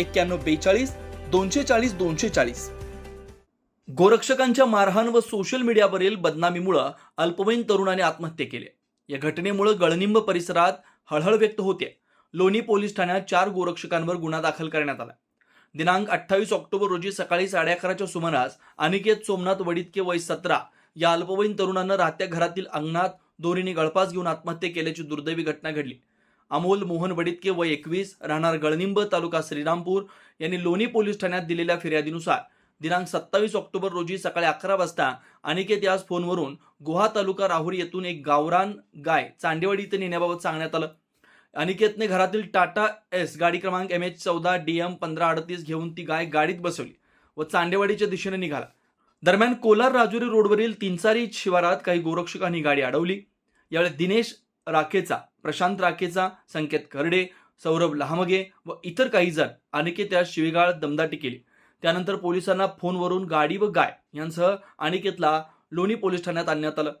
एक्क्याण्णव बेचाळीस दोनशे चाळीस दोनशे चाळीस. गोरक्षकांच्या मारहाण व सोशल मीडियावरील बदनामीमुळं अल्पवयीन तरुणाने आत्महत्या केली. या घटनेमुळे गळनिंब परिसरात हळहळ व्यक्त होते. लोणी पोलीस ठाण्यात चार गोरक्षकांवर गुन्हा दाखल करण्यात आला. दिनांक अठ्ठावीस ऑक्टोबर रोजी सकाळी साडे अकराच्या सुमारास अनिकेत सोमनाथ वडितके वय सतरा या अल्पवयीन तरुणानं राहत्या घरातील अंगणात दोरीने गळफास घेऊन आत्महत्या केल्याची दुर्दैवी घटना घडली. अमोल मोहन वडितके वय एकवीस राहणार गळनिंब तालुका श्रीरामपूर यांनी लोणी पोलीस ठाण्यात दिलेल्या फिर्यादीनुसार दिनांक सत्तावीस ऑक्टोबर रोजी सकाळी अकरा वाजता अनिकेत यास फोनवरून गुहा तालुका राहुरी येथून एक गावरान गाय चांडेवाडी इथे नेण्याबाबत सांगण्यात आलं. अनिकेतने घरातील टाटा एस गाडी क्रमांक एम एच चौदा डी एम पंधरा अडतीस घेऊन ती गाय गाडीत बसवली व चांडेवाडीच्या दिशेने निघाला. दरम्यान कोलार राजुरी रोडवरील तिनसारी शिवारात काही गोरक्षकांनी गाडी अडवली. यावेळी दिनेश राखेचा प्रशांत राखेचा संकेत खर्डे सौरभ लहामगे व इतर काही जण अनिकेत या शिवीगाळ दमदाटी केली. त्यानंतर पोलिसांना फोनवरून गाडी व गाय यांसह अनिकेतला लोणी पोलीस ठाण्यात आणण्यात आलं.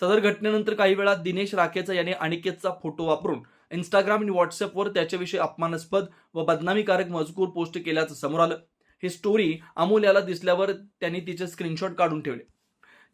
सदर घटनेनंतर काही वेळा दिनेश राखेचा याने अनिकेतचा फोटो वापरून इंस्टाग्राम आणि व्हॉट्सअपवर त्याच्याविषयी अपमानास्पद व बदनामीकारक मजकूर पोस्ट केल्याचं समोर आलं. ही स्टोरी अमोल याला दिसल्यावर त्यांनी तिचे स्क्रीनशॉट काढून ठेवले.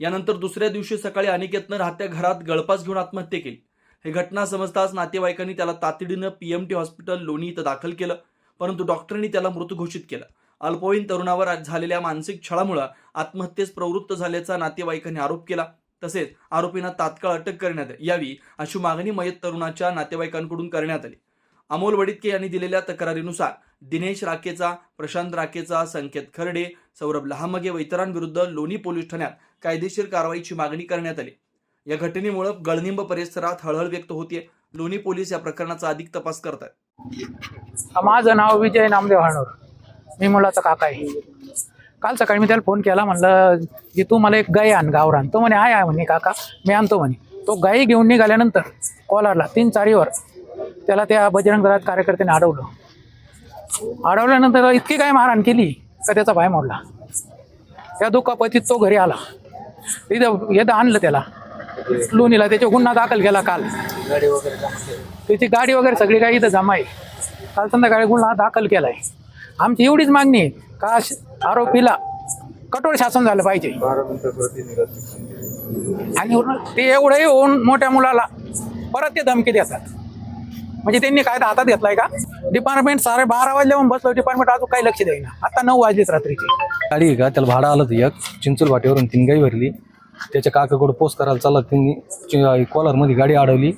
यानंतर दुसऱ्या दिवशी सकाळी अनिकेतनं राहत्या घरात गळपास घेऊन आत्महत्या केली. ही घटना समजताच नातेवाईकांनी त्याला तातडीनं पीएमटी हॉस्पिटल लोणी इथं दाखल केलं परंतु डॉक्टरांनी त्याला मृत घोषित केलं. अल्पवयीन तरुणावर झालेल्या मानसिक छळामुळे आत्महत्येस प्रवृत्त झाल्याचा नातेवाईकांनी आरोप केला. तसेच आरोपींना तात्काळ अटक करण्यात यावी अशी मागणी मयत तरुणाच्या नातेवाईकांकडून करण्यात आली. अमोल वडितके यांनी दिलेल्या तक्रारीनुसार दिनेश राकेचा प्रशांत राकेचा संकेत खर्डे सौरभ लहामगे व इतरांविरुद्ध लोणी पोलीस ठाण्यात कायदेशीर कारवाईची मागणी करण्यात आली. या घटनेमुळे गळनिंब परिसरात हळहळ व्यक्त होतीये. लोणी पोलीस या प्रकरणाचा अधिक तपास करत आहेत माझं नाव विजय नामदेव हाणूर. मी मुलाचा काका आहे. काल सकाळी मी त्याला फोन केला म्हणलं की तू मला एक गाय आण गावरान. तो म्हणे आहे आहे म्हणे काका मी आणतो म्हणे. तो गाई घेऊन निघाल्यानंतर कोलारला तीन चाळीवर त्याला त्या बजरंग दलात कार्यकर्त्याने अडवलं. अडवल्यानंतर इतकी काय मारहाण केली का त्याचा पाय मोडला. त्या दुखापतीत तो घरी आला. इथं येतं आणलं त्याला. लोणीला त्याच्या गुन्हा दाखल केला काल. त्याची गाडी वगैरे सगळी काही इथं जमा आहे. काल संध्याकाळी गुन्हा दाखल केलाय. आमची एवढीच मागणी आहे का श- आरोपीला कठोर शासन झालं पाहिजे. आणि ते एवढंही होऊन मोठ्या मुलाला परत ते धमकी देतात. म्हणजे त्यांनी काय हातात घेतलाय का? डिपार्टमेंट सारे बारा वाजल्याहून बसलो डिपार्टमेंट अजून काही लक्ष देईना. आता नऊ वाजलीच रात्रीची. गाडी का? त्याला भाडं आलं एक. चिंचूल वाटेवरून तीन गाई भरली. त्याच्या काकाकडं पोस्ट करायला चालला त्यांनी कोलारमध्ये गाडी अडवली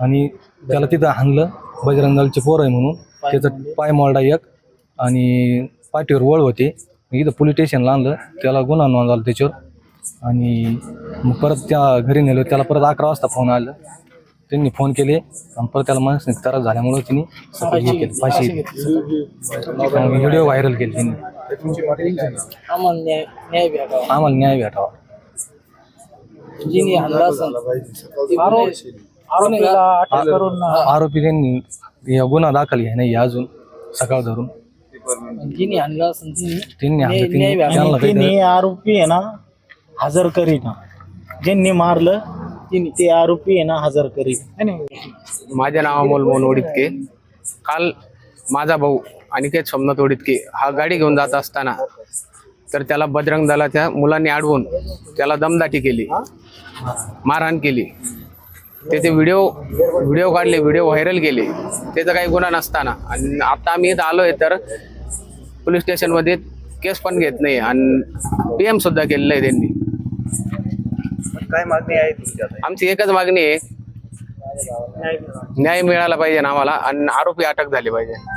आणि त्याला तिथं हाणलं. बजरंगालचे पोर आहे म्हणून. त्याचं पाय मोडा एक आणि पाठीवर वळ होते. इथं पोलीस स्टेशनला आणलं. त्याला गुन्हा नोंद झाला त्याच्यावर. आणि मग परत त्या घरी नेलं. त्याला परत अकरा वाजता फोन आलं. त्यांनी फोन केले आणि परत त्याला मानसिक त्रास झाल्यामुळं त्यांनी फाशी व्हिडिओ व्हायरल केले त्यांनी आम्हाला न्याय भेटावा. जिने हल्ला आरोपी त्यांनी या गुन्हा दाखल घ्या नाही अजून सकाळ धरून. जिने हल्ला त्यांनी आरोपी आहे ना हजर करीना ज्यांनी मारलं ते आरोपी आहे ना हजर करीत नाही, नाही. माझे नाव अमोल मोहन ओडितके. काल माझा भाऊ अनिकेत सोमनाथ ओडितके हा गाडी घेऊन जात असताना तर त्याला बजरंग दलाच्या मुलांनी अडवून त्याला दमदाटी केली. मारहाण केली. त्याचे व्हिडिओ व्हिडिओ काढले व्हिडिओ व्हायरल केले. त्याचा काही गुन्हा नसताना. आणि आता आम्ही इथं आलो आहे तर पोलीस स्टेशनमध्ये केस पण घेत नाही आणि पी एम सुद्धा केलेलं आहे त्यांनी. काय मागणी आहे तुमच्या आमची एकच मागणी आहे. न्याय मिळाला पाहिजे ना आम्हाला आणि आरोपी अटक झाले पाहिजे.